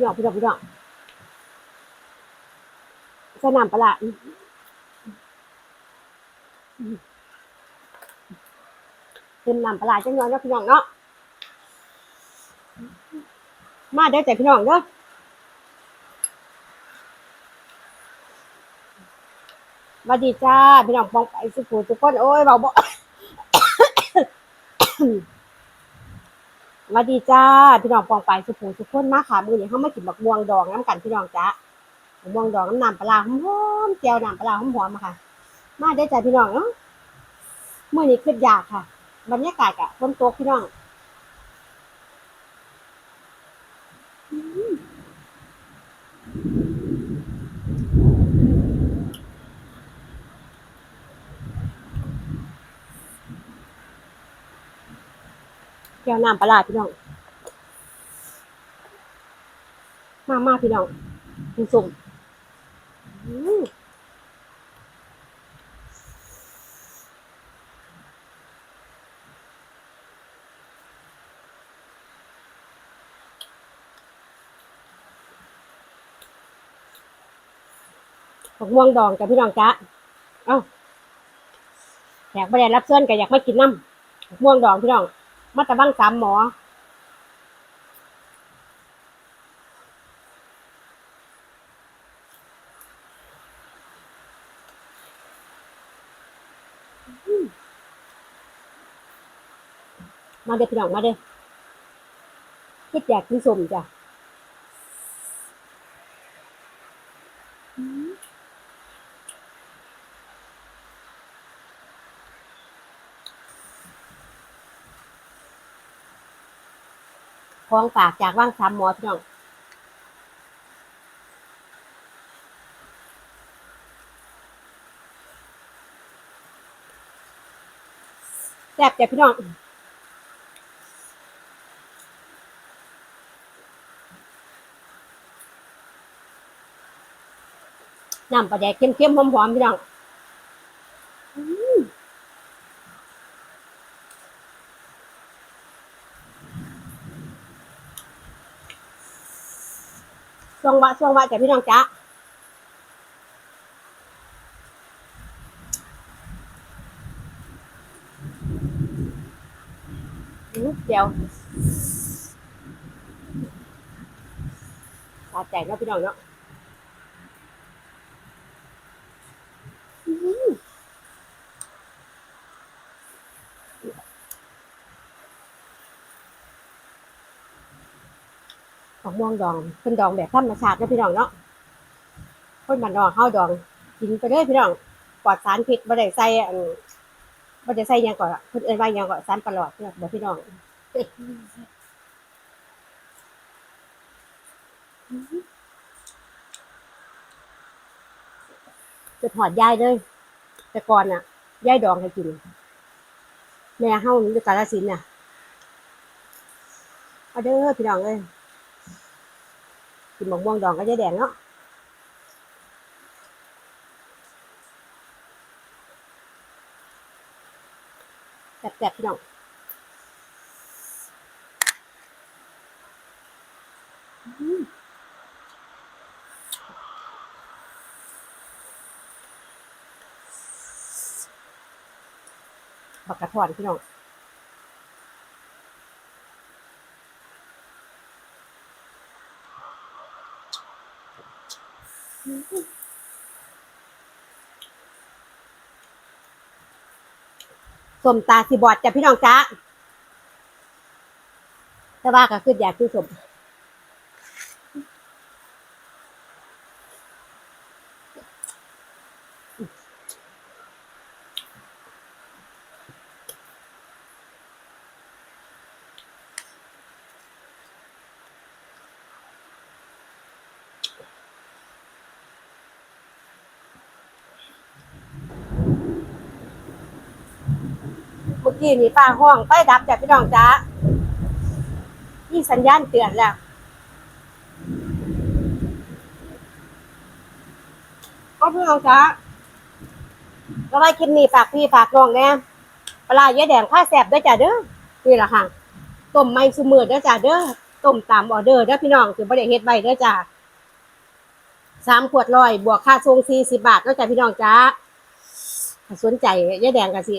พี่น้องพี่น้องพี่น้องสนามปลาร้าเป็นน้ำปลาจังน้อยเนาะพี่น้องเนาะ มาเด้อจ้ะพี่น้องเด้อสวัสดีจ้า พี่น้องปองไปสุขุทุกคน โอ้ยเบาบ่ มาดีจ้าพี่น้องปองไปสุขุทุกคนมาค่ะมือนี้เขามากินบักม่วงดองน้ำกันพี่น้องจ้าบักม่วงดองน้ำน้ำปลาร้าหอมๆเจียวน้ำปลาร้าหอมมาค่ะ มาได้จ้าพี่น้องเนาะมือนี้ขึ้นยากค่ะ บรรยากาศอะฝนตกพี่น้องอืม เจียวน้ำปลาพี่น้อง มากมาพี่น้องคุณส่มผักม่วงดองกับพี่น้องจ๊ะเอ้าอยากไปได้รับเชิญก็อยากมากินน้ำผักม่วงดองพี่น้อง มาตะบังสามหมอ มาเด้อพี่น้องมาเด้อคิดอยากกินสมจ้ะอืม ของฝากจากว่างสามหมอพี่น้องแซ่บจ้ะพี่น้องน้ำปลาแดกเข้มๆหอมๆพี่น้องอืม ช่วงวะช่วงวะจ้ะพี่น้องจ๊ะเดี๋ยวสาใจเนาะพี่น้องเนาะ ของม่วงดองเป็นดองแบบธรรมชาตินะพี่น้องเนาะคนมันดองข้าวดองกินไปเลยพี่น้องปลอดสารพิษบ่ได้ใส่อันบ่ได้ใส่ยังก่อนเพิ่นเอิ้นว่ายังก่อนสารปลอดพี่น้องบ่พี่น้องจะถอดยายเลยแต่ก่อนน่ะยายดองให้กินแม่เฮาอยู่กาฬสินน่ะเอาเด้อพี่น้องเอ้ย กินมะม่วงดองก็จะแดงเนาะแซ่บๆพี่น้องบักกระถอนพี่น้อง สมตาสิบอดจ้ะพี่น้องจ้าแต่ว่าก็คืออยากคือสม กี้นี่ป้าห้องไฟดับจ้ะพี่น้องจ้านี่สัญญาณเตือนแล้วก็พี่น้องจ้าก็ไว้คลิปนี้ฝากพี่ฝากน้องแน่ปลาเยอะแดงผ้าแสบด้วยจ้ะเด้อนี่แหละค่ะต้มไม่สมือด้อจ้ะเด้อต้มตามออเดอร์เด้อพี่น้องคือบ่ได้เฮ็ดไว้เด้อจ้าสามขวดร้อยบวกค่าส่งสี่สิบบาทด้อจ้าพี่น้องจ้าถ้าสนใจยายแดงก็สิ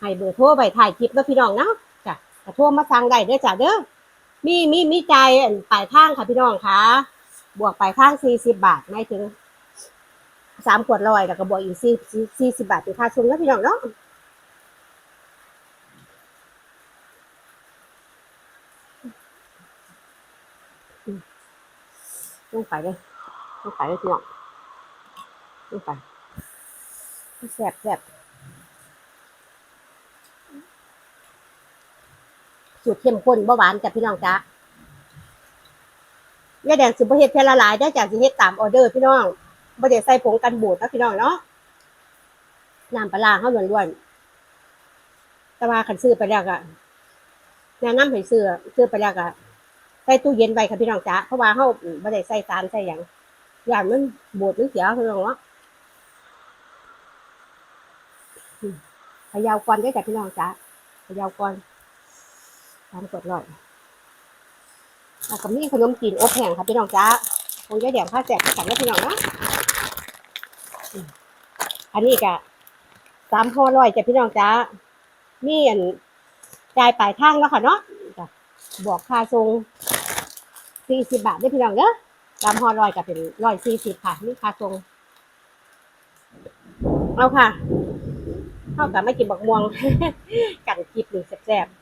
ให้เบอร์โทรไปถ่ายคลิปเด้อพี่น้องเนาะจ้ะก็โทรมาสั่งได้เด้อจ้าเด้อมีมีมีใจายอันปลายทางค่ะพี่น้องค่ะ บวกปลายทางสี่สิบบาทไม่ถึงสามขวดร้อยแล้วก็บวกอีกสี่สี่สิบบาทเป็นค่าส่งเด้อพี่น้องเนาะลงไปเลยลงไปเลยพี่น้องลงไปแสบแสบ สูตรเข้มข้นเบาหวานจ้ะพี่น้องจ้ะยาแดงสิบเฮ็ดเทละลายได้จากสิเฮ็ดตามออเดอร์พี่น้องบ่ได้ใส่ผงกันบูดนะพี่น้องเนาะน้ำปลาร้าเฮาล้วนๆแต่ว่าคันซื้อไปแล้วก็แนะนำให้ซื้อซื้อไปแล้วก็ใส่ตู้เย็นไว้ค่ะพี่น้องจ๋าเพราะว่าเฮาบ่ได้ใส่สารใส่หยังอย่างมันบูดมันเสียพี่น้องเนาะอืมเขยาวก่อนได้จ้ะพี่น้องจ๋าเขยาวก่อน ตามกดหน่อยแล้วก็มีขนมจีนอบแห้งค่ะพี่น้องจ๋าคงจะแดงผ้าแจกสั่งให้พี่น้องนะอันนี้ก็สามห่อร้อยจ้ะพี่น้องจ๋ามีอันจ่ายปลายทางแล้วค่ะเนาะบอกค่าทรงสี่สิบบาทได้พี่น้องเด้อตามห่อร้อยก็เป็นร้อยสี่สิบค่ะนี่ค่าทรงเอาค่ะเท่ากับไม่กินบักม่วงกันคลิปหนึ่งแซ่บๆ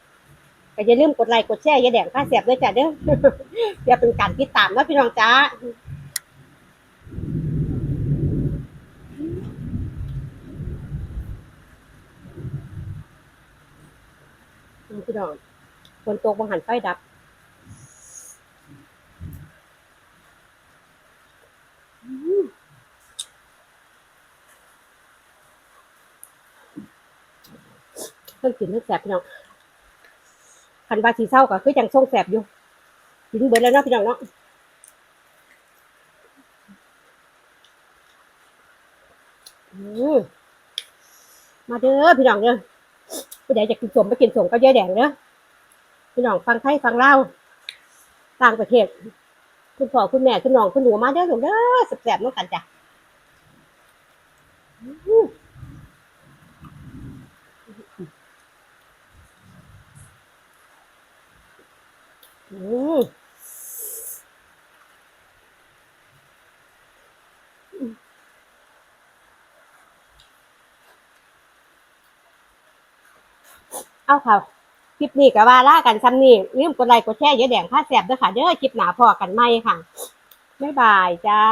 ก็อย่าลืมกดไลค์กดแชร์อย่าแดงค่าแซ่บด้วยจ้ะเด้ออย่าเป็นการติดตามนะพี่น้องจ้าพี่น้องฝนตกบังหันไฟดับเพิ่งกินเพิ่งแสบพี่น้อง คันว่าสีเศร้าก็คือยังทรงแสบอยู่กินเบิดแล้วเนาะพี่น้องเนาะมาเด้อพี่น้องเด้อผู้ใดอยากกินสมไปกินสมก็ยายแดงเด้อพี่น้องฟังไทยฟังเล่าต่างประเทศ คุณพ่อคุณแม่คุณน้องคุณหนูมาเด้อหนูเด้อแสบๆน้องกันจ้ะ อืมอืมเอาค่ะคลิปนี้ก็ว่าล่ากันซ้ำนี่ลืมกดไลค์กดแชร์เยอะแดงผ้าแสบด้วยค่ะ เด้อคลิปหนาพอกันไหมค่ะ บ๊ายบายจ้า